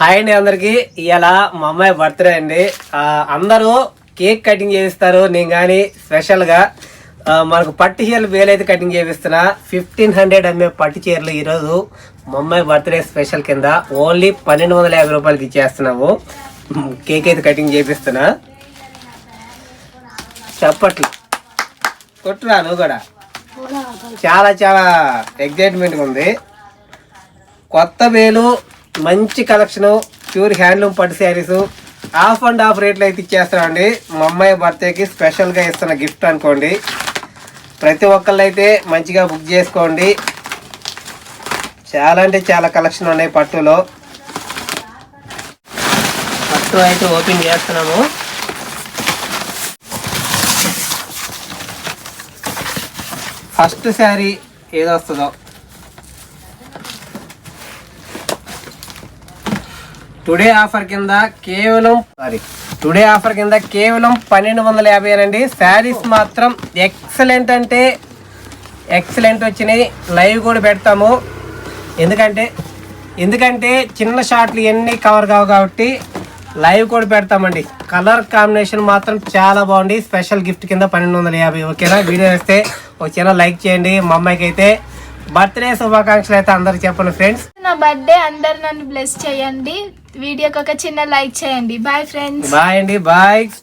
Hi అండి అందరికి. ఇవాళ మా అమ్మాయి బర్త్డే అండి. అందరూ కేక్ కటింగ్ చేయిస్తారు. నేను కానీ స్పెషల్గా మనకు పట్టు చీరలు వేలైతే కటింగ్ చేపిస్తున్నా. ఫిఫ్టీన్ హండ్రెడ్ అమ్మే పట్టు చీరలు ఈరోజు మా అమ్మాయి బర్త్డే స్పెషల్ కింద ఓన్లీ పన్నెండు వందల యాభై రూపాయలకి ఇచ్చేస్తున్నాము. కేక్ అయితే కటింగ్ చేపిస్తున్నా. చప్పట్లు. కొట్టురా నువ్వు కూడా. చాలా చాలా ఎగ్జైట్మెంట్గా ఉంది. కొత్త వేలు మంచి కలెక్షన్ ప్యూర్ హ్యాండ్లూమ్ పట్టు శారీస్. హాఫ్ అండ్ హాఫ్ రేట్లు అయితే ఇచ్చేస్తామండి మా అమ్మాయి బర్త్డేకి స్పెషల్గా ఇస్తున్న గిఫ్ట్ అనుకోండి. ప్రతి ఒక్కళ్ళు అయితే మంచిగా బుక్ చేసుకోండి. చాలా అంటే చాలా కలెక్షన్ ఉన్నాయి పట్టులో. పట్టు అయితే ఓపెన్ చేస్తున్నాము. ఫస్ట్ శారీ ఏదో టుడే ఆఫర్ కింద కేవలం సారీ టుడే ఆఫర్ కింద కేవలం పన్నెండు వందల యాభై అండి. శారీస్ మాత్రం ఎక్సలెంట్ అంటే ఎక్సలెంట్ వచ్చినాయి. లైవ్ కూడా పెడతాము. ఎందుకంటే ఎందుకంటే చిన్న షార్ట్లు ఎన్ని కవర్ కావు కాబట్టి లైవ్ కూడా పెడతామండి. కలర్ కాంబినేషన్ మాత్రం చాలా బాగుంది. స్పెషల్ గిఫ్ట్ కింద పన్నెండు వందల యాభై ఓకేనా? వీడియో వేస్తే ఒక చిన్న లైక్ చేయండి. మా అమ్మాయికి అయితే బర్త్డే శుభాకాంక్షలు అయితే అందరికి చెప్పండి ఫ్రెండ్స్. నా బర్త్డే అందరు నన్ను బ్లెస్ చేయండి. వీడియోకి ఒక చిన్న లైక్ చేయండి. బాయ్ ఫ్రెండ్స్ బాయ్ అండి బాయ్